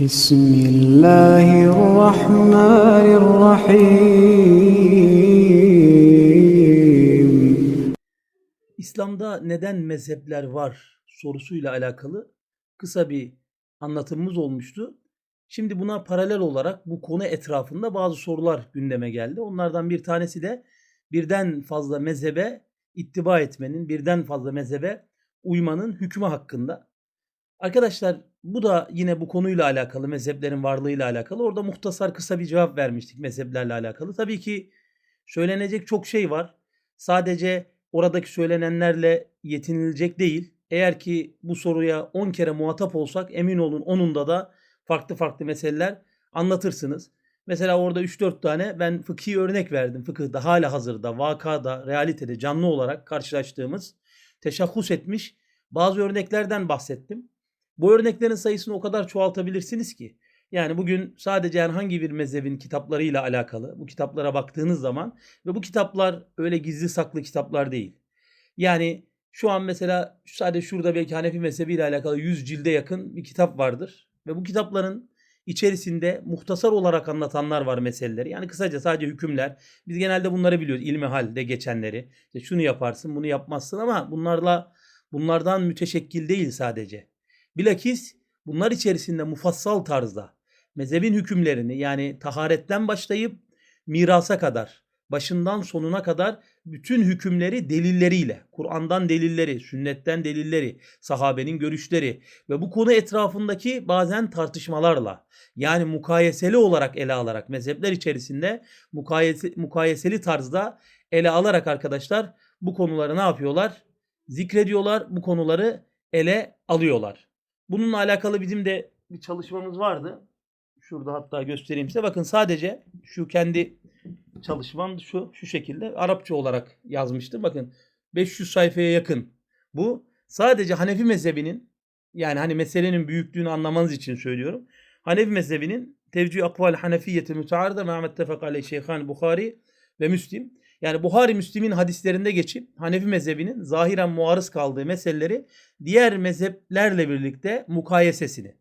بسم الله الرحمن الرحيم İslam'da neden mezhepler var sorusuyla alakalı kısa bir anlatımımız olmuştu. Şimdi buna paralel olarak bu konu etrafında bazı sorular gündeme geldi. Onlardan bir tanesi de birden fazla mezhebe ittiba etmenin, birden fazla mezhebe uymanın hükmü hakkında. Arkadaşlar bu da yine bu konuyla alakalı, mezheplerin varlığıyla alakalı. Orada muhtasar kısa bir cevap vermiştik mezheplerle alakalı. Tabii ki söylenecek çok şey var. Sadece oradaki söylenenlerle yetinilecek değil. Eğer ki bu soruya 10 kere muhatap olsak emin olun onunda da farklı farklı meseleler anlatırsınız. Mesela orada 3-4 tane ben fıkhi örnek verdim. Fıkıhda hala hazırda, vakada, realitede canlı olarak karşılaştığımız, teşahhus etmiş bazı örneklerden bahsettim. Bu örneklerin sayısını o kadar çoğaltabilirsiniz ki. Yani bugün sadece herhangi bir mezhebin kitaplarıyla alakalı bu kitaplara baktığınız zaman ve bu kitaplar öyle gizli saklı kitaplar değil. Yani şu an mesela sadece şurada belki Hanefi mezhebiyle alakalı 100 cilde yakın bir kitap vardır. Ve bu kitapların içerisinde muhtasar olarak anlatanlar var meseleleri. Yani kısaca sadece hükümler. Biz genelde bunları biliyoruz. İlmi halde geçenleri. İşte şunu yaparsın, bunu yapmazsın ama bunlarla bunlardan müteşekkil değil sadece. Bilakis bunlar içerisinde mufassal tarzda mezhebin hükümlerini yani taharetten başlayıp mirasa kadar başından sonuna kadar bütün hükümleri delilleriyle, Kur'an'dan delilleri, sünnetten delilleri, sahabenin görüşleri ve bu konu etrafındaki bazen tartışmalarla yani mukayeseli olarak ele alarak mezhepler içerisinde mukayese, mukayeseli tarzda ele alarak arkadaşlar bu konuları ne yapıyorlar? Zikrediyorlar, bu konuları ele alıyorlar. Bununla alakalı bizim de bir çalışmamız vardı. Şurada hatta göstereyim size. Bakın sadece şu kendi çalışmam şu şu şekilde Arapça olarak yazmıştım. Bakın 500 sayfaya yakın. Bu sadece Hanefi mezhebinin yani hani meselenin büyüklüğünü anlamanız için söylüyorum. Hanefi mezhebinin tevcih akval hanefiyeti mütearda Mehmet Tefek aleyh Şeyhan Bukhari ve Müslim. Yani Buhari Müslim'in hadislerinde geçip Hanefi mezhebinin zahiren muarız kaldığı meseleleri diğer mezheplerle birlikte mukayesesini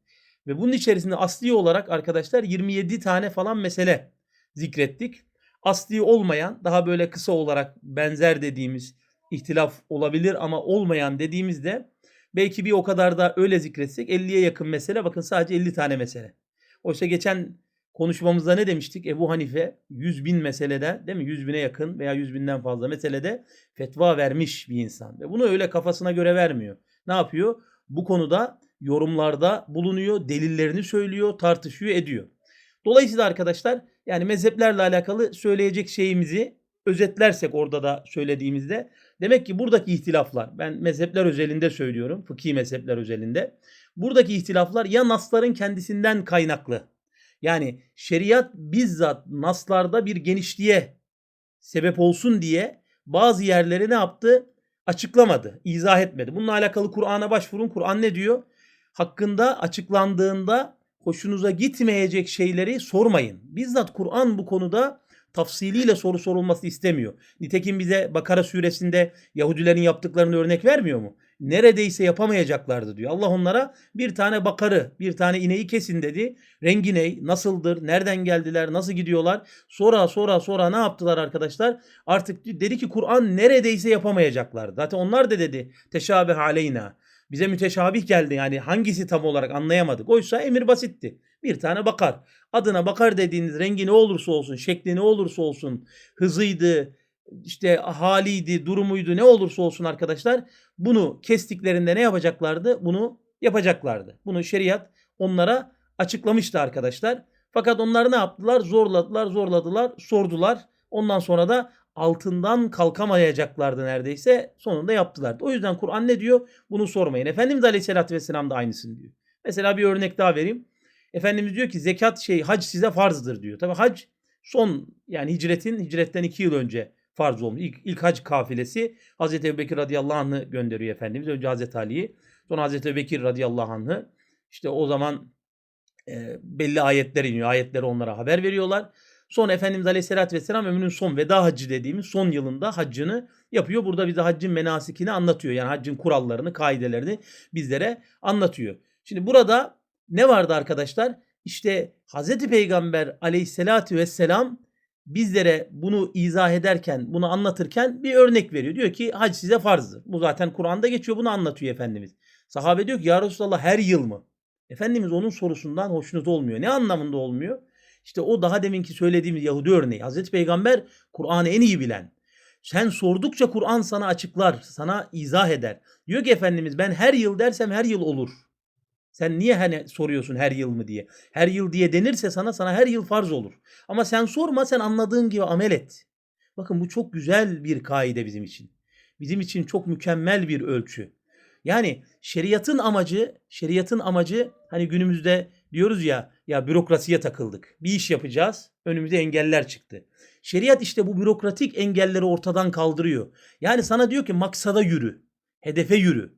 ve bunun içerisinde asli olarak arkadaşlar 27 tane falan mesele zikrettik. Asli olmayan daha böyle kısa olarak benzer dediğimiz ihtilaf olabilir ama olmayan dediğimizde belki bir o kadar da öyle zikretsek 50'ye yakın mesele bakın sadece 50 tane mesele. Oysa geçen konuşmamızda ne demiştik? Ebu Hanife 100 bin meselede değil mi? 100 bine yakın veya 100 binden fazla meselede fetva vermiş bir insan. Ve bunu öyle kafasına göre vermiyor. Ne yapıyor? Bu konuda yorumlarda bulunuyor, delillerini söylüyor, tartışıyor, ediyor. Dolayısıyla arkadaşlar yani mezheplerle alakalı söyleyecek şeyimizi özetlersek orada da söylediğimizde demek ki buradaki ihtilaflar ben mezhepler özelinde söylüyorum fıkhi mezhepler özelinde buradaki ihtilaflar ya nasların kendisinden kaynaklı yani şeriat bizzat naslarda bir genişliğe sebep olsun diye bazı yerleri ne yaptı? Açıklamadı, izah etmedi. Bununla alakalı Kur'an'a başvurun. Kur'an ne diyor? Hakkında açıklandığında hoşunuza gitmeyecek şeyleri sormayın. Bizzat Kur'an bu konuda tafsiliyle soru sorulması istemiyor. Nitekim bize Bakara suresinde Yahudilerin yaptıklarını örnek vermiyor mu? Neredeyse yapamayacaklardı diyor. Allah onlara bir tane bakarı, bir tane ineği kesin dedi. Rengi ne? Nasıldır? Nereden geldiler? Nasıl gidiyorlar? Sonra sonra sonra ne yaptılar arkadaşlar? Artık dedi ki Kur'an neredeyse yapamayacaklardı. Zaten onlar da dedi teşabih aleyna. Bize müteşabih geldi yani hangisi tam olarak anlayamadık. Oysa emir basitti. Bir tane bakar. Adına bakar dediğiniz rengi ne olursa olsun, şekli ne olursa olsun, hızıydı, işte haliydi, durumuydu ne olursa olsun arkadaşlar bunu kestiklerinde ne yapacaklardı? Bunu yapacaklardı. Bunu şeriat onlara açıklamıştı arkadaşlar. Fakat onlar ne yaptılar? Zorladılar, zorladılar, sordular. Ondan sonra da altından kalkamayacaklardı neredeyse. Sonunda yaptılar. O yüzden Kur'an ne diyor? Bunu sormayın. Efendimiz Aleyhisselatü Vesselam da aynısını diyor. Mesela bir örnek daha vereyim. Efendimiz diyor ki zekat şey hac size farzdır diyor. Tabi hac son yani hicretin hicretten iki yıl önce farz olmuş. İlk, ilk hac kafilesi Hazreti Ebubekir radıyallahu anh'ı gönderiyor Efendimiz. Önce Hazreti Ali'yi sonra Hazreti Ebubekir radıyallahu anh'ı. İşte o zaman e, belli ayetler iniyor. Ayetleri onlara haber veriyorlar. Sonra Efendimiz Aleyhisselatü Vesselam ömrünün son veda hacı dediğimiz son yılında haccını yapıyor. Burada bize haccın menasikini anlatıyor. Yani haccın kurallarını, kaidelerini bizlere anlatıyor. Şimdi burada ne vardı arkadaşlar? İşte Hazreti Peygamber aleyhissalatü vesselam bizlere bunu izah ederken, bunu anlatırken bir örnek veriyor. Diyor ki hac size farzdır. Bu zaten Kur'an'da geçiyor bunu anlatıyor Efendimiz. Sahabe diyor ki ya Resulallah her yıl mı? Efendimiz onun sorusundan hoşnut olmuyor. Ne anlamında olmuyor? İşte o daha deminki söylediğimiz Yahudi örneği. Hazreti Peygamber Kur'an'ı en iyi bilen. Sen sordukça Kur'an sana açıklar, sana izah eder. Diyor ki Efendimiz ben her yıl dersem her yıl olur. Sen niye hani soruyorsun her yıl mı diye? Her yıl diye denirse sana sana her yıl farz olur. Ama sen sorma sen anladığın gibi amel et. Bakın bu çok güzel bir kaide bizim için. Bizim için çok mükemmel bir ölçü. Yani şeriatın amacı, şeriatın amacı hani günümüzde diyoruz ya ya bürokrasiye takıldık. Bir iş yapacağız. Önümüze engeller çıktı. Şeriat işte bu bürokratik engelleri ortadan kaldırıyor. Yani sana diyor ki maksada yürü. Hedefe yürü.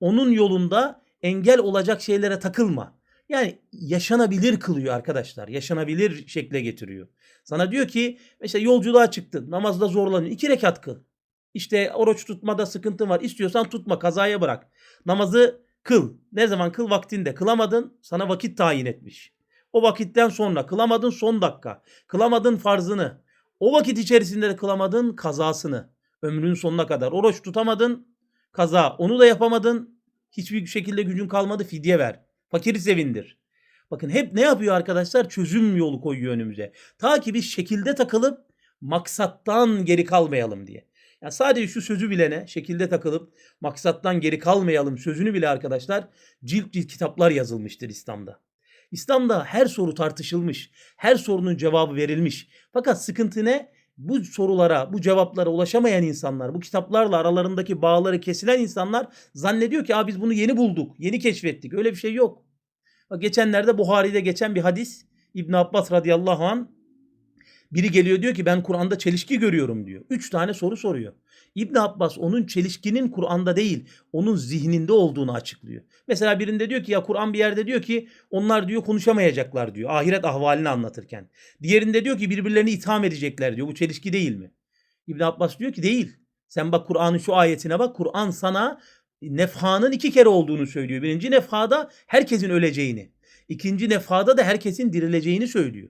Onun yolunda engel olacak şeylere takılma. Yani yaşanabilir kılıyor arkadaşlar. Yaşanabilir şekle getiriyor. Sana diyor ki mesela yolculuğa çıktın. Namazda zorlanıyor. iki rekat kıl. İşte oruç tutmada sıkıntın var. İstiyorsan tutma kazaya bırak. Namazı kıl. Ne zaman kıl vaktinde. Kılamadın sana vakit tayin etmiş. O vakitten sonra kılamadın son dakika. Kılamadın farzını. O vakit içerisinde de kılamadın kazasını. Ömrün sonuna kadar. Oruç tutamadın kaza. Onu da yapamadın. Hiçbir şekilde gücün kalmadı fidye ver. Fakiri sevindir. Bakın hep ne yapıyor arkadaşlar? Çözüm yolu koyuyor önümüze. Ta ki biz şekilde takılıp maksattan geri kalmayalım diye. Yani sadece şu sözü bilene şekilde takılıp maksattan geri kalmayalım sözünü bile arkadaşlar cilt cilt kitaplar yazılmıştır İslam'da. İslam'da her soru tartışılmış, her sorunun cevabı verilmiş. Fakat sıkıntı ne? Bu sorulara, bu cevaplara ulaşamayan insanlar, bu kitaplarla aralarındaki bağları kesilen insanlar zannediyor ki Aa, biz bunu yeni bulduk, yeni keşfettik. Öyle bir şey yok. Bak geçenlerde Buhari'de geçen bir hadis İbn Abbas radıyallahu an biri geliyor diyor ki ben Kur'an'da çelişki görüyorum diyor. Üç tane soru soruyor. İbn Abbas onun çelişkinin Kur'an'da değil, onun zihninde olduğunu açıklıyor. Mesela birinde diyor ki ya Kur'an bir yerde diyor ki onlar diyor konuşamayacaklar diyor. Ahiret ahvalini anlatırken. Diğerinde diyor ki birbirlerini itham edecekler diyor. Bu çelişki değil mi? İbn Abbas diyor ki değil. Sen bak Kur'an'ın şu ayetine bak. Kur'an sana nefhanın iki kere olduğunu söylüyor. Birinci nefhada herkesin öleceğini. ikinci nefhada da herkesin dirileceğini söylüyor.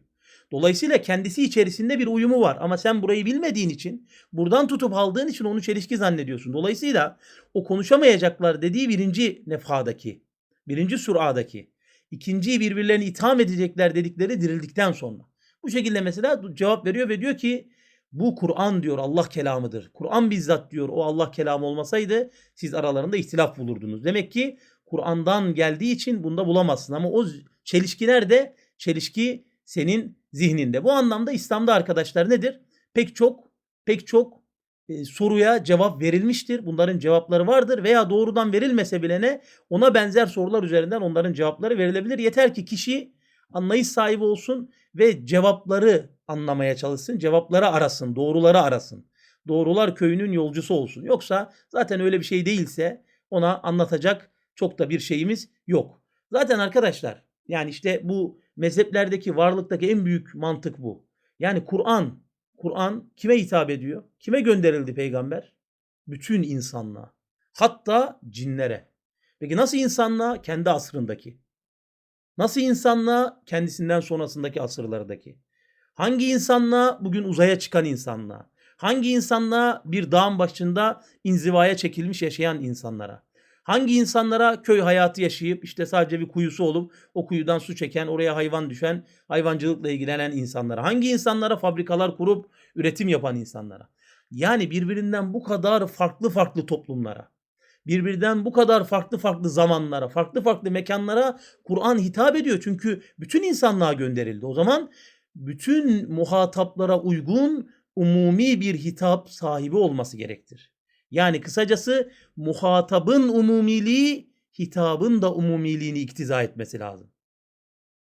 Dolayısıyla kendisi içerisinde bir uyumu var ama sen burayı bilmediğin için, buradan tutup aldığın için onu çelişki zannediyorsun. Dolayısıyla o konuşamayacaklar dediği birinci nefhadaki, birinci suradaki, ikinciyi birbirlerini itham edecekler dedikleri dirildikten sonra. Bu şekilde mesela cevap veriyor ve diyor ki bu Kur'an diyor Allah kelamıdır. Kur'an bizzat diyor o Allah kelamı olmasaydı siz aralarında ihtilaf bulurdunuz. Demek ki Kur'an'dan geldiği için bunda bulamazsın ama o çelişki nerede? Çelişki senin zihninde. Bu anlamda İslam'da arkadaşlar nedir? Pek çok pek çok e, soruya cevap verilmiştir. Bunların cevapları vardır veya doğrudan verilmese bile ne ona benzer sorular üzerinden onların cevapları verilebilir. Yeter ki kişi anlayış sahibi olsun ve cevapları anlamaya çalışsın. Cevapları arasın, doğruları arasın. Doğrular köyünün yolcusu olsun. Yoksa zaten öyle bir şey değilse ona anlatacak çok da bir şeyimiz yok. Zaten arkadaşlar yani işte bu mezheplerdeki varlıktaki en büyük mantık bu. Yani Kur'an, Kur'an kime hitap ediyor? Kime gönderildi peygamber? Bütün insanlığa. Hatta cinlere. Peki nasıl insanlığa? Kendi asrındaki. Nasıl insanlığa? Kendisinden sonrasındaki asırlardaki. Hangi insanlığa? Bugün uzaya çıkan insanlığa. Hangi insanlığa? Bir dağın başında inzivaya çekilmiş yaşayan insanlara. Hangi insanlara köy hayatı yaşayıp işte sadece bir kuyusu olup o kuyudan su çeken, oraya hayvan düşen, hayvancılıkla ilgilenen insanlara. Hangi insanlara fabrikalar kurup üretim yapan insanlara. Yani birbirinden bu kadar farklı farklı toplumlara, birbirinden bu kadar farklı farklı zamanlara, farklı farklı mekanlara Kur'an hitap ediyor. Çünkü bütün insanlığa gönderildi. O zaman bütün muhataplara uygun umumi bir hitap sahibi olması gerektir. Yani kısacası muhatabın umumiliği hitabın da umumiliğini iktiza etmesi lazım.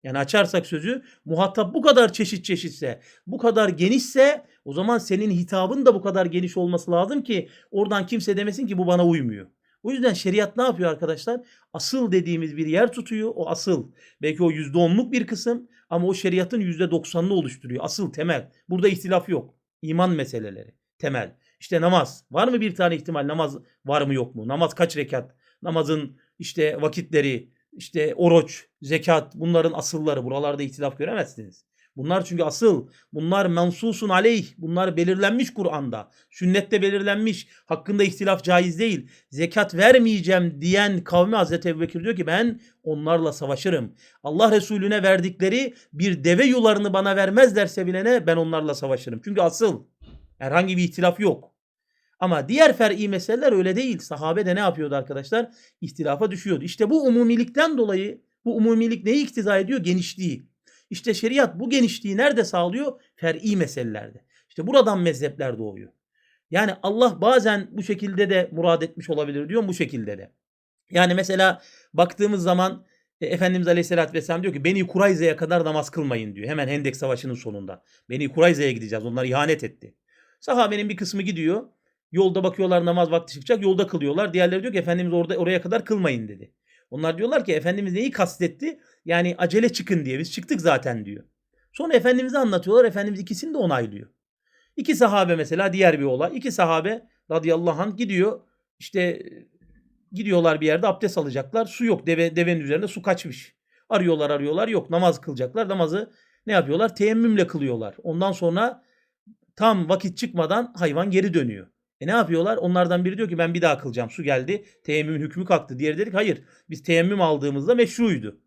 Yani açarsak sözü muhatap bu kadar çeşit çeşitse, bu kadar genişse o zaman senin hitabın da bu kadar geniş olması lazım ki oradan kimse demesin ki bu bana uymuyor. O yüzden şeriat ne yapıyor arkadaşlar? Asıl dediğimiz bir yer tutuyor. O asıl. Belki o %10'luk bir kısım ama o şeriatın %90'ını oluşturuyor. Asıl temel. Burada ihtilaf yok. İman meseleleri. Temel. İşte namaz. Var mı bir tane ihtimal namaz var mı yok mu? Namaz kaç rekat? Namazın işte vakitleri, işte oruç, zekat bunların asılları. Buralarda ihtilaf göremezsiniz. Bunlar çünkü asıl. Bunlar mensusun aleyh. Bunlar belirlenmiş Kur'an'da. Sünnette belirlenmiş. Hakkında ihtilaf caiz değil. Zekat vermeyeceğim diyen kavmi Hazreti Ebubekir diyor ki ben onlarla savaşırım. Allah Resulüne verdikleri bir deve yularını bana vermezlerse bilene ben onlarla savaşırım. Çünkü asıl. Herhangi bir ihtilaf yok. Ama diğer fer'i meseleler öyle değil. Sahabe de ne yapıyordu arkadaşlar? İhtilafa düşüyordu. İşte bu umumilikten dolayı bu umumilik neyi iktiza ediyor? Genişliği. İşte şeriat bu genişliği nerede sağlıyor? Fer'i meselelerde. İşte buradan mezhepler doğuyor. Yani Allah bazen bu şekilde de murad etmiş olabilir diyor bu şekilde de. Yani mesela baktığımız zaman e, Efendimiz Aleyhisselatü Vesselam diyor ki Beni Kurayza'ya kadar namaz kılmayın diyor. Hemen Hendek Savaşı'nın sonunda. Beni Kurayza'ya gideceğiz. Onlar ihanet etti. Sahabenin bir kısmı gidiyor. Yolda bakıyorlar namaz vakti çıkacak. Yolda kılıyorlar. Diğerleri diyor ki Efendimiz orada oraya kadar kılmayın dedi. Onlar diyorlar ki Efendimiz neyi kastetti? Yani acele çıkın diye. Biz çıktık zaten diyor. Sonra Efendimiz'e anlatıyorlar. Efendimiz ikisini de onaylıyor. İki sahabe mesela diğer bir olay. İki sahabe radıyallahu anh gidiyor. İşte gidiyorlar bir yerde abdest alacaklar. Su yok. Deve, devenin üzerinde su kaçmış. Arıyorlar arıyorlar yok. Namaz kılacaklar. Namazı ne yapıyorlar? Teyemmümle kılıyorlar. Ondan sonra tam vakit çıkmadan hayvan geri dönüyor. E ne yapıyorlar? Onlardan biri diyor ki ben bir daha kılacağım. Su geldi. Teyemmümün hükmü kalktı. Diğeri dedik hayır. Biz teyemmüm aldığımızda meşruydu.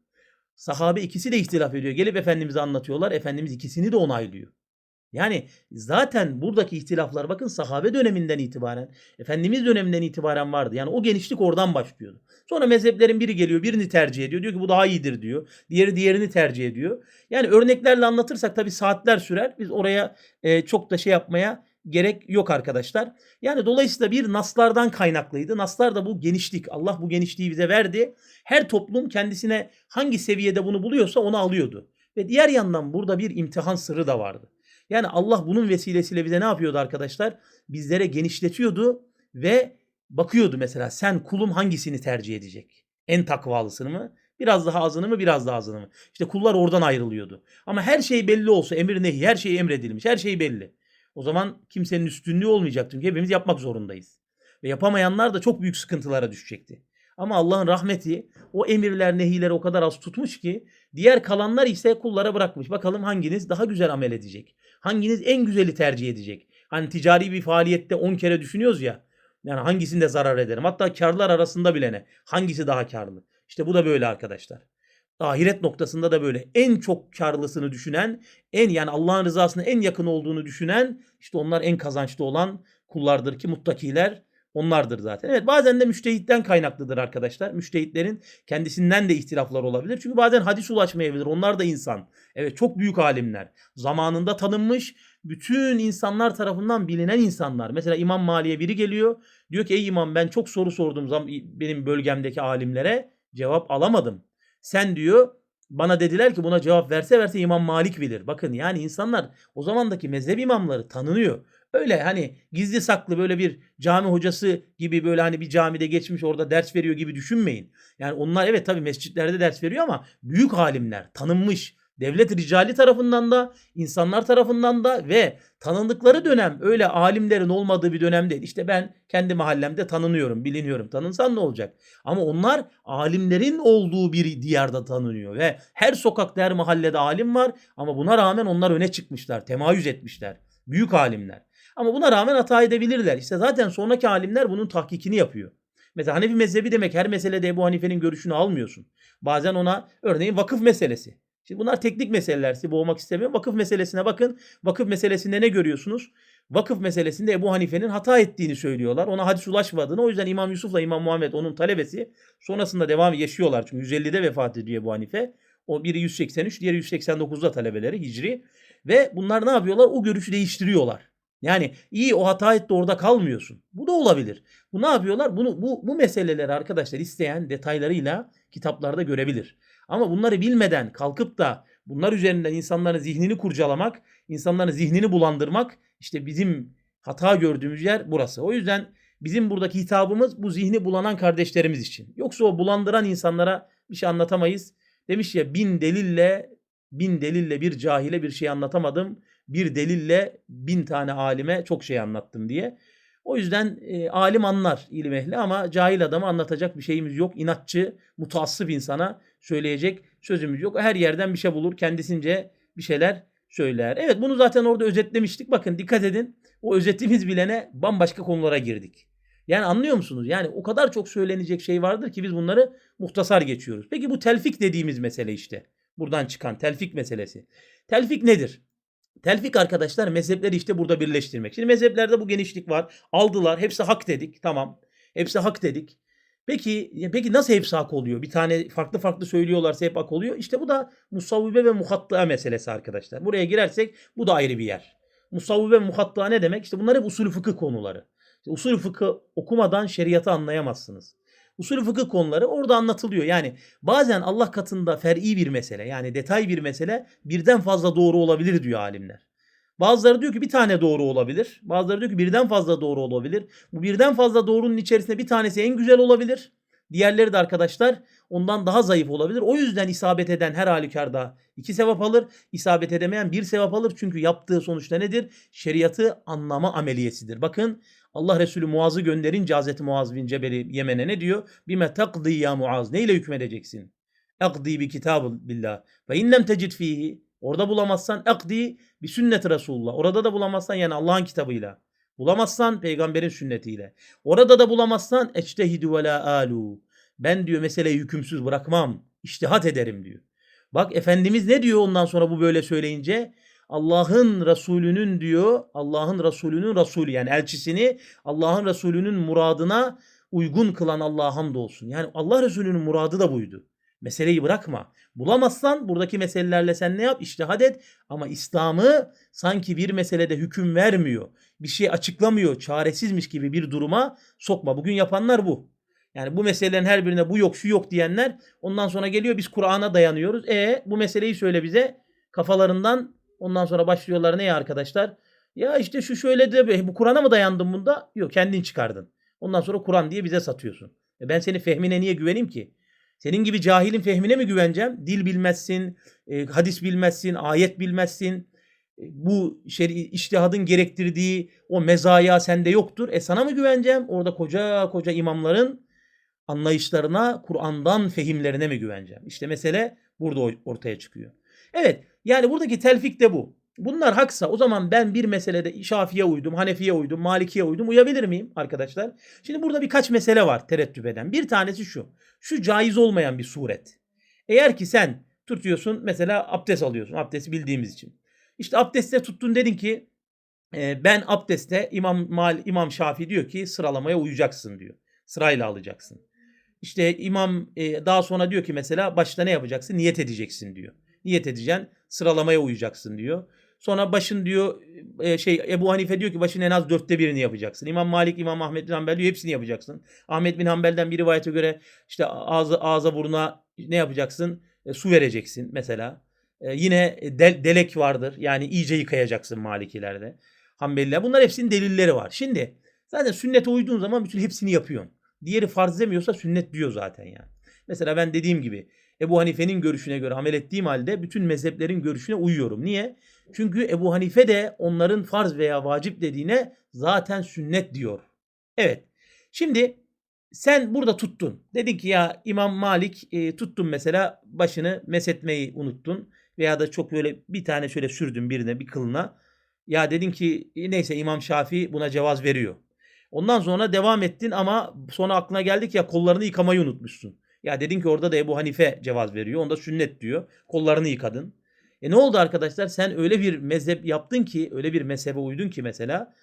Sahabe ikisi de ihtilaf ediyor. Gelip Efendimiz'e anlatıyorlar. Efendimiz ikisini de onaylıyor. Yani zaten buradaki ihtilaflar bakın sahabe döneminden itibaren, Efendimiz döneminden itibaren vardı. Yani o genişlik oradan başlıyordu. Sonra mezheplerin biri geliyor birini tercih ediyor. Diyor ki bu daha iyidir diyor. Diğeri diğerini tercih ediyor. Yani örneklerle anlatırsak tabii saatler sürer. Biz oraya e, çok da şey yapmaya gerek yok arkadaşlar. Yani dolayısıyla bir naslardan kaynaklıydı. Naslar da bu genişlik. Allah bu genişliği bize verdi. Her toplum kendisine hangi seviyede bunu buluyorsa onu alıyordu. Ve diğer yandan burada bir imtihan sırrı da vardı. Yani Allah bunun vesilesiyle bize ne yapıyordu arkadaşlar? Bizlere genişletiyordu ve bakıyordu mesela sen kulum hangisini tercih edecek? En takvalısını mı? Biraz daha azını mı biraz daha azını mı? İşte kullar oradan ayrılıyordu. Ama her şey belli olsa emir nehi her şey emredilmiş her şey belli. O zaman kimsenin üstünlüğü olmayacak çünkü hepimiz yapmak zorundayız. Ve yapamayanlar da çok büyük sıkıntılara düşecekti. Ama Allah'ın rahmeti o emirler nehileri o kadar az tutmuş ki diğer kalanlar ise kullara bırakmış. Bakalım hanginiz daha güzel amel edecek? Hanginiz en güzeli tercih edecek? Hani ticari bir faaliyette 10 kere düşünüyoruz ya. Yani hangisinde zarar ederim? Hatta karlar arasında bile ne? Hangisi daha karlı? İşte bu da böyle arkadaşlar. Ahiret noktasında da böyle en çok karlısını düşünen, en yani Allah'ın rızasına en yakın olduğunu düşünen işte onlar en kazançlı olan kullardır ki muttakiler onlardır zaten. Evet bazen de müştehitten kaynaklıdır arkadaşlar. Müştehitlerin kendisinden de ihtilaflar olabilir. Çünkü bazen hadis ulaşmayabilir. Onlar da insan. Evet çok büyük alimler. Zamanında tanınmış bütün insanlar tarafından bilinen insanlar. Mesela İmam Mali'ye biri geliyor. Diyor ki ey imam ben çok soru sordum benim bölgemdeki alimlere. Cevap alamadım. Sen diyor bana dediler ki buna cevap verse verse İmam Malik bilir. Bakın yani insanlar o zamandaki mezhep imamları tanınıyor. Öyle hani gizli saklı böyle bir cami hocası gibi böyle hani bir camide geçmiş orada ders veriyor gibi düşünmeyin. Yani onlar evet tabii mescitlerde ders veriyor ama büyük alimler tanınmış devlet ricali tarafından da insanlar tarafından da ve tanındıkları dönem öyle alimlerin olmadığı bir dönem değil. İşte ben kendi mahallemde tanınıyorum, biliniyorum. Tanınsan ne olacak? Ama onlar alimlerin olduğu bir diyarda tanınıyor ve her sokakta her mahallede alim var ama buna rağmen onlar öne çıkmışlar, temayüz etmişler. Büyük alimler. Ama buna rağmen hata edebilirler. İşte zaten sonraki alimler bunun tahkikini yapıyor. Mesela Hanefi mezhebi demek her meselede Ebu Hanife'nin görüşünü almıyorsun. Bazen ona örneğin vakıf meselesi. Şimdi bunlar teknik meseleler. Sizi boğmak istemiyorum. Vakıf meselesine bakın. Vakıf meselesinde ne görüyorsunuz? Vakıf meselesinde Ebu Hanife'nin hata ettiğini söylüyorlar. Ona hadis ulaşmadığını. O yüzden İmam Yusuf'la İmam Muhammed onun talebesi. Sonrasında devam yaşıyorlar. Çünkü 150'de vefat ediyor Ebu Hanife. O biri 183, diğeri 189'da talebeleri Hicri. Ve bunlar ne yapıyorlar? O görüşü değiştiriyorlar. Yani iyi o hata etti orada kalmıyorsun. Bu da olabilir. Bu ne yapıyorlar? Bunu bu bu meseleleri arkadaşlar isteyen detaylarıyla kitaplarda görebilir. Ama bunları bilmeden kalkıp da bunlar üzerinden insanların zihnini kurcalamak, insanların zihnini bulandırmak işte bizim hata gördüğümüz yer burası. O yüzden bizim buradaki hitabımız bu zihni bulanan kardeşlerimiz için. Yoksa o bulandıran insanlara bir şey anlatamayız. Demiş ya bin delille bin delille bir cahile bir şey anlatamadım. Bir delille bin tane alime çok şey anlattım diye. O yüzden e, alim anlar ilim ehli ama cahil adama anlatacak bir şeyimiz yok. İnatçı, mutaassıp insana söyleyecek sözümüz yok. Her yerden bir şey bulur, kendisince bir şeyler söyler. Evet bunu zaten orada özetlemiştik. Bakın dikkat edin. O özetimiz bilene bambaşka konulara girdik. Yani anlıyor musunuz? Yani o kadar çok söylenecek şey vardır ki biz bunları muhtasar geçiyoruz. Peki bu telfik dediğimiz mesele işte. Buradan çıkan telfik meselesi. Telfik nedir? Telfik arkadaşlar mezhepleri işte burada birleştirmek. Şimdi mezheplerde bu genişlik var. Aldılar. Hepsi hak dedik. Tamam. Hepsi hak dedik. Peki peki nasıl hepsi hak oluyor? Bir tane farklı farklı söylüyorlarsa hep hak oluyor. İşte bu da musavvibe ve muhattığa meselesi arkadaşlar. Buraya girersek bu da ayrı bir yer. Musavvibe ve muhattığa ne demek? İşte bunlar hep usul fıkıh konuları. İşte usul fıkıh okumadan şeriatı anlayamazsınız. Usul fıkıh konuları orada anlatılıyor. Yani bazen Allah katında fer'i bir mesele yani detay bir mesele birden fazla doğru olabilir diyor alimler. Bazıları diyor ki bir tane doğru olabilir. Bazıları diyor ki birden fazla doğru olabilir. Bu birden fazla doğrunun içerisinde bir tanesi en güzel olabilir. Diğerleri de arkadaşlar ondan daha zayıf olabilir. O yüzden isabet eden her halükarda iki sevap alır. İsabet edemeyen bir sevap alır. Çünkü yaptığı sonuçta nedir? Şeriatı anlama ameliyesidir. Bakın Allah Resulü Muaz'ı gönderince Hazreti Muaz bin Cebel'i Yemen'e ne diyor? Bime takdi ya Muaz. Neyle hükmedeceksin? Akdi bi kitabı billah. Ve inlem tecid fihi. Orada bulamazsan akdi bir sünnet Resulullah. Orada da bulamazsan yani Allah'ın kitabıyla. Bulamazsan peygamberin sünnetiyle. Orada da bulamazsan ectehidu ve la alu. Ben diyor meseleyi hükümsüz bırakmam. İçtihat ederim diyor. Bak Efendimiz ne diyor ondan sonra bu böyle söyleyince? Allah'ın Resulü'nün diyor, Allah'ın Resulü'nün Resulü yani elçisini Allah'ın Resulü'nün muradına uygun kılan Allah'a hamdolsun. Yani Allah Resulü'nün muradı da buydu. Meseleyi bırakma. Bulamazsan buradaki meselelerle sen ne yap? İçtihad et. Ama İslam'ı sanki bir meselede hüküm vermiyor. Bir şey açıklamıyor. Çaresizmiş gibi bir duruma sokma. Bugün yapanlar bu. Yani bu meselelerin her birine bu yok şu yok diyenler ondan sonra geliyor biz Kur'an'a dayanıyoruz. E bu meseleyi söyle bize. Kafalarından ondan sonra başlıyorlar neye arkadaşlar? Ya işte şu şöyle de bu Kur'an'a mı dayandın bunda? Yok kendin çıkardın. Ondan sonra Kur'an diye bize satıyorsun. E ben senin fehmine niye güveneyim ki? Senin gibi cahilin fehmine mi güveneceğim? Dil bilmezsin, e, hadis bilmezsin, ayet bilmezsin. E, bu şer'i iştihadın gerektirdiği o mezaya sende yoktur. E sana mı güveneceğim? Orada koca koca imamların anlayışlarına, Kur'an'dan fehimlerine mi güveneceğim? İşte mesele burada ortaya çıkıyor. Evet, yani buradaki telfik de bu. Bunlar haksa o zaman ben bir meselede Şafi'ye uydum, Hanefi'ye uydum, Maliki'ye uydum. Uyabilir miyim arkadaşlar? Şimdi burada birkaç mesele var tereddüt eden. Bir tanesi şu. Şu caiz olmayan bir suret. Eğer ki sen tutuyorsun mesela abdest alıyorsun. Abdesti bildiğimiz için. İşte abdestte tuttun dedin ki e, ben abdestte İmam, Mal, İmam Şafii diyor ki sıralamaya uyacaksın diyor. Sırayla alacaksın. İşte imam e, daha sonra diyor ki mesela başta ne yapacaksın? Niyet edeceksin diyor. Niyet edeceksin, sıralamaya uyacaksın diyor. Sonra başın diyor e, şey Ebu Hanife diyor ki başın en az dörtte birini yapacaksın. İmam Malik, İmam Ahmet bin Hanbel diyor hepsini yapacaksın. Ahmet bin Hanbel'den bir rivayete göre işte ağzı ağza buruna ne yapacaksın? E, su vereceksin mesela. E, yine del, delek vardır. Yani iyice yıkayacaksın Malikilerde. Hanbeliler. Bunlar hepsinin delilleri var. Şimdi zaten sünnete uyduğun zaman bütün hepsini yapıyorsun. Diğeri farz demiyorsa sünnet diyor zaten yani. Mesela ben dediğim gibi Ebu Hanife'nin görüşüne göre amel ettiğim halde bütün mezheplerin görüşüne uyuyorum. Niye? Çünkü Ebu Hanife de onların farz veya vacip dediğine zaten sünnet diyor. Evet. Şimdi sen burada tuttun. Dedin ki ya İmam Malik e, tuttun mesela başını mesetmeyi unuttun. Veya da çok böyle bir tane şöyle sürdün birine bir kılına. Ya dedin ki e, neyse İmam Şafii buna cevaz veriyor. Ondan sonra devam ettin ama sonra aklına geldik ya kollarını yıkamayı unutmuşsun. Ya dedin ki orada da Ebu Hanife cevaz veriyor. Onda sünnet diyor. Kollarını yıkadın. E ne oldu arkadaşlar? Sen öyle bir mezhep yaptın ki, öyle bir mezhebe uydun ki mesela.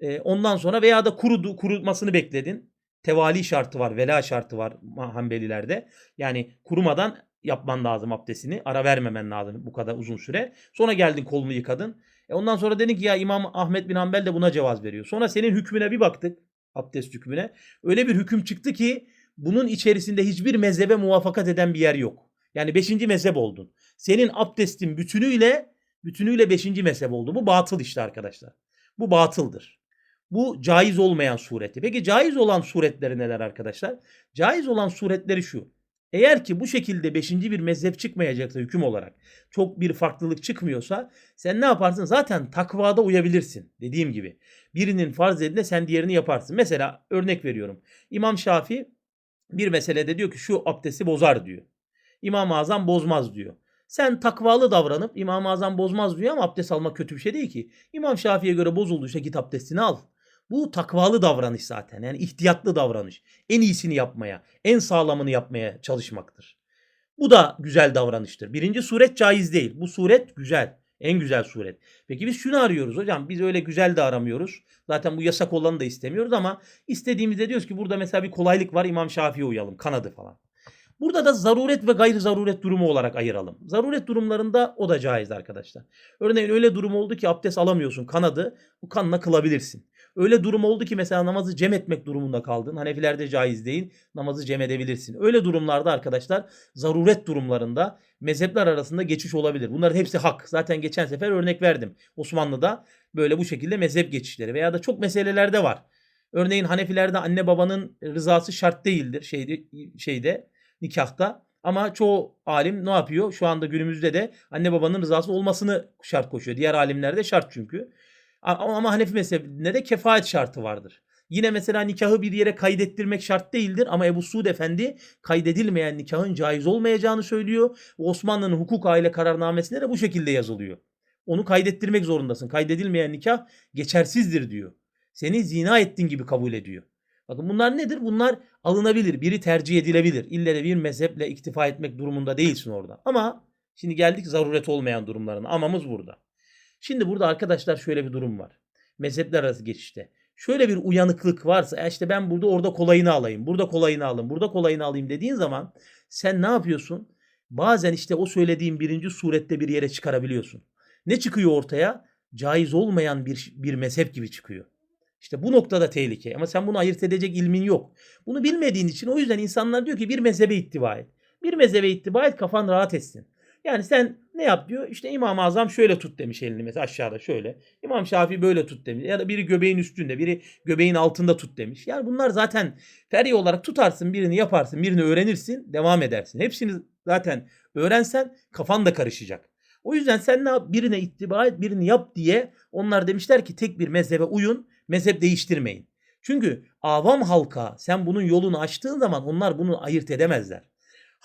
E, ondan sonra veya da kurudu, kurutmasını bekledin. Tevali şartı var, vela şartı var Hanbelilerde. Yani kurumadan yapman lazım abdestini. Ara vermemen lazım bu kadar uzun süre. Sonra geldin kolunu yıkadın. E ondan sonra dedin ki ya İmam Ahmet bin Hanbel de buna cevaz veriyor. Sonra senin hükmüne bir baktık. Abdest hükmüne. Öyle bir hüküm çıktı ki bunun içerisinde hiçbir mezhebe muvafakat eden bir yer yok. Yani beşinci mezhep oldun. Senin abdestin bütünüyle bütünüyle beşinci mezhep oldu. Bu batıl işte arkadaşlar. Bu batıldır. Bu caiz olmayan sureti. Peki caiz olan suretleri neler arkadaşlar? Caiz olan suretleri şu. Eğer ki bu şekilde beşinci bir mezhep çıkmayacaksa hüküm olarak çok bir farklılık çıkmıyorsa sen ne yaparsın? Zaten takvada uyabilirsin dediğim gibi. Birinin farz edine sen diğerini yaparsın. Mesela örnek veriyorum. İmam Şafii bir meselede diyor ki şu abdesti bozar diyor. İmam-ı Azam bozmaz diyor. Sen takvalı davranıp İmam-ı Azam bozmaz diyor ama abdest almak kötü bir şey değil ki. İmam Şafii'ye göre bozulduysa git abdestini al. Bu takvalı davranış zaten. Yani ihtiyatlı davranış. En iyisini yapmaya, en sağlamını yapmaya çalışmaktır. Bu da güzel davranıştır. Birinci suret caiz değil. Bu suret güzel. En güzel suret. Peki biz şunu arıyoruz hocam. Biz öyle güzel de aramıyoruz. Zaten bu yasak olanı da istemiyoruz ama istediğimizde diyoruz ki burada mesela bir kolaylık var. İmam Şafii'ye uyalım. Kanadı falan. Burada da zaruret ve gayri zaruret durumu olarak ayıralım. Zaruret durumlarında o da caiz arkadaşlar. Örneğin öyle durum oldu ki abdest alamıyorsun kanadı. Bu kanla kılabilirsin. Öyle durum oldu ki mesela namazı cem etmek durumunda kaldın. Hanefilerde caiz değil. Namazı cem edebilirsin. Öyle durumlarda arkadaşlar zaruret durumlarında mezhepler arasında geçiş olabilir. Bunların hepsi hak. Zaten geçen sefer örnek verdim. Osmanlı'da böyle bu şekilde mezhep geçişleri veya da çok meselelerde var. Örneğin Hanefilerde anne babanın rızası şart değildir şeyde şeyde nikahta. Ama çoğu alim ne yapıyor? Şu anda günümüzde de anne babanın rızası olmasını şart koşuyor. Diğer alimlerde şart çünkü. Ama, Hanefi mezhebinde de kefaet şartı vardır. Yine mesela nikahı bir yere kaydettirmek şart değildir ama Ebu Suud Efendi kaydedilmeyen nikahın caiz olmayacağını söylüyor. Osmanlı'nın hukuk aile kararnamesinde de bu şekilde yazılıyor. Onu kaydettirmek zorundasın. Kaydedilmeyen nikah geçersizdir diyor. Seni zina ettin gibi kabul ediyor. Bakın bunlar nedir? Bunlar alınabilir. Biri tercih edilebilir. İlle de bir mezheple iktifa etmek durumunda değilsin orada. Ama şimdi geldik zaruret olmayan durumlarına. Amamız burada. Şimdi burada arkadaşlar şöyle bir durum var. Mezhepler arası geçişte. Şöyle bir uyanıklık varsa "E işte ben burada orada kolayını alayım. Burada kolayını alayım. Burada kolayını alayım dediğin zaman sen ne yapıyorsun? Bazen işte o söylediğim birinci surette bir yere çıkarabiliyorsun. Ne çıkıyor ortaya? Caiz olmayan bir, bir mezhep gibi çıkıyor. İşte bu noktada tehlike. Ama sen bunu ayırt edecek ilmin yok. Bunu bilmediğin için o yüzden insanlar diyor ki bir mezhebe ittiba et. Bir mezhebe ittiba et kafan rahat etsin. Yani sen ne yap diyor? İşte İmam-ı Azam şöyle tut demiş elini mesela aşağıda şöyle. İmam Şafii böyle tut demiş. Ya da biri göbeğin üstünde, biri göbeğin altında tut demiş. Yani bunlar zaten fer'i olarak tutarsın, birini yaparsın, birini öğrenirsin, devam edersin. Hepsini zaten öğrensen kafan da karışacak. O yüzden sen ne yap? Birine ittiba et, birini yap diye onlar demişler ki tek bir mezhebe uyun, mezhep değiştirmeyin. Çünkü avam halka sen bunun yolunu açtığın zaman onlar bunu ayırt edemezler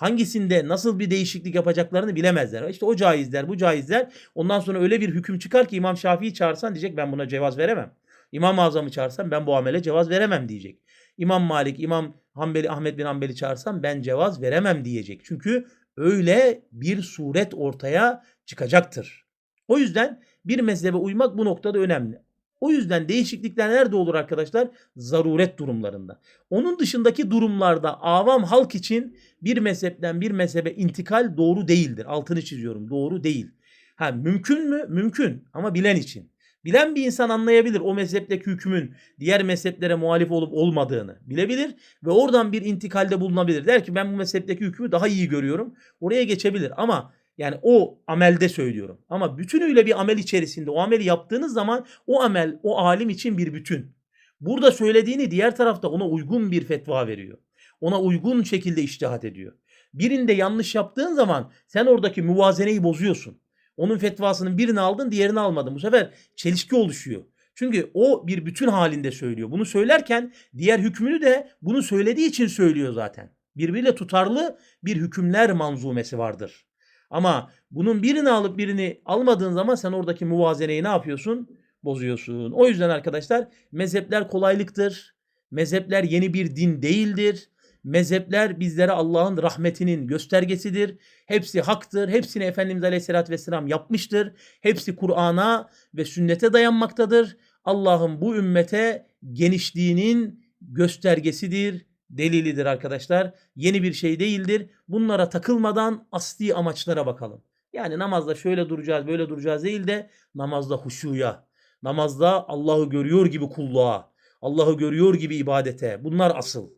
hangisinde nasıl bir değişiklik yapacaklarını bilemezler. İşte o caizler, bu caizler. Ondan sonra öyle bir hüküm çıkar ki İmam Şafii'yi çağırsan diyecek ben buna cevaz veremem. İmam-ı Azam'ı çağırsam ben bu amele cevaz veremem diyecek. İmam Malik, İmam Hanbeli, Ahmet bin Hanbeli çağırsam ben cevaz veremem diyecek. Çünkü öyle bir suret ortaya çıkacaktır. O yüzden bir mezhebe uymak bu noktada önemli. O yüzden değişiklikler nerede olur arkadaşlar? Zaruret durumlarında. Onun dışındaki durumlarda avam halk için bir mezhepten bir mezhebe intikal doğru değildir. Altını çiziyorum. Doğru değil. Ha mümkün mü? Mümkün ama bilen için. Bilen bir insan anlayabilir o mezhepteki hükmün diğer mezheplere muhalif olup olmadığını bilebilir ve oradan bir intikalde bulunabilir. Der ki ben bu mezhepteki hükmü daha iyi görüyorum. Oraya geçebilir ama yani o amelde söylüyorum. Ama bütünüyle bir amel içerisinde o ameli yaptığınız zaman o amel o alim için bir bütün. Burada söylediğini diğer tarafta ona uygun bir fetva veriyor. Ona uygun şekilde iştihat ediyor. Birinde yanlış yaptığın zaman sen oradaki muvazeneyi bozuyorsun. Onun fetvasının birini aldın diğerini almadın. Bu sefer çelişki oluşuyor. Çünkü o bir bütün halinde söylüyor. Bunu söylerken diğer hükmünü de bunu söylediği için söylüyor zaten. Birbiriyle tutarlı bir hükümler manzumesi vardır. Ama bunun birini alıp birini almadığın zaman sen oradaki muvazeneyi ne yapıyorsun? Bozuyorsun. O yüzden arkadaşlar mezhepler kolaylıktır. Mezhepler yeni bir din değildir. Mezhepler bizlere Allah'ın rahmetinin göstergesidir. Hepsi haktır. Hepsini Efendimiz Aleyhisselatü Vesselam yapmıştır. Hepsi Kur'an'a ve sünnete dayanmaktadır. Allah'ın bu ümmete genişliğinin göstergesidir, delilidir arkadaşlar. Yeni bir şey değildir. Bunlara takılmadan asli amaçlara bakalım. Yani namazda şöyle duracağız, böyle duracağız değil de namazda huşuya, namazda Allah'ı görüyor gibi kulluğa, Allah'ı görüyor gibi ibadete. Bunlar asıl.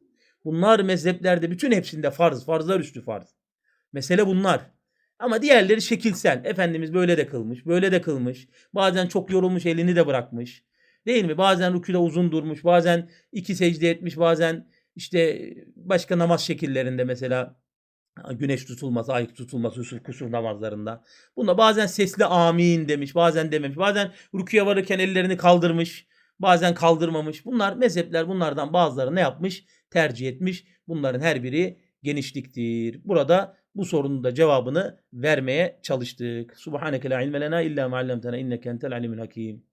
Bunlar mezheplerde bütün hepsinde farz, farzlar üstü farz. Mesele bunlar. Ama diğerleri şekilsel. Efendimiz böyle de kılmış, böyle de kılmış. Bazen çok yorulmuş, elini de bırakmış. Değil mi? Bazen rüküde uzun durmuş, bazen iki secde etmiş, bazen işte başka namaz şekillerinde mesela Güneş tutulması, ay tutulması, kusur, kusur namazlarında. Bunda bazen sesli amin demiş, bazen dememiş. Bazen rüküye varırken ellerini kaldırmış, bazen kaldırmamış. Bunlar mezhepler bunlardan bazıları ne yapmış? Tercih etmiş. Bunların her biri genişliktir. Burada bu sorunun da cevabını vermeye çalıştık. Subhaneke la ilme lena illa ma allamtena inneke entel alimul hakim.